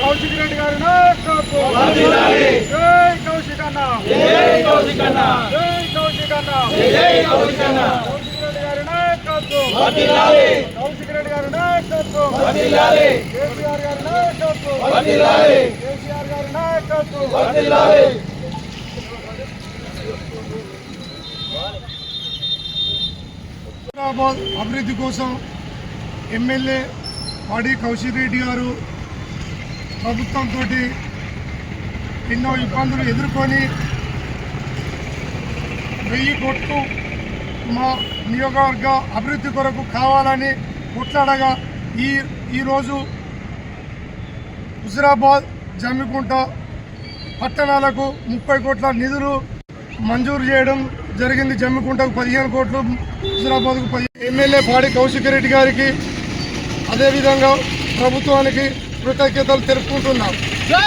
కౌశిక్ రెడ్డి గారి నాయకత్వం. జై కౌశిక్ అన్న జై కౌశిక్ అన్న జై కౌశిక్ అన్న జై కౌశిక్ అన్న కౌశిక్ రెడ్డి గారి నాయకత్వం. కౌశిక్ రెడ్డి గారి నాయకత్వం కేసీఆర్ గారి నాయకత్వం కేసీఆర్ గారి నాయకత్వం హైదరాబాద్ అభివృద్ధి కోసం ఎమ్మెల్యే వాడి కౌశిక్ రెడ్డి గారు ప్రభుత్వంతో ఎన్నో ఇబ్బందులు ఎదుర్కొని వెయ్యి కోట్లు మా నియోగవర్గ అభివృద్ధి కొరకు కావాలని కొట్లాడగా ఈ ఈరోజు హుజరాబాద్ జమ్మికుంట పట్టణాలకు ముప్పై కోట్ల నిధులు మంజూరు చేయడం జరిగింది. జమ్మికుంటకు పదిహేను కోట్లు హుజరాబాద్కు పది ఎమ్మెల్యే పాడి కౌశిక్ రెడ్డి గారికి అదేవిధంగా ప్రభుత్వానికి కృతజ్ఞతలు తెలుపుకుంటున్నాం. జై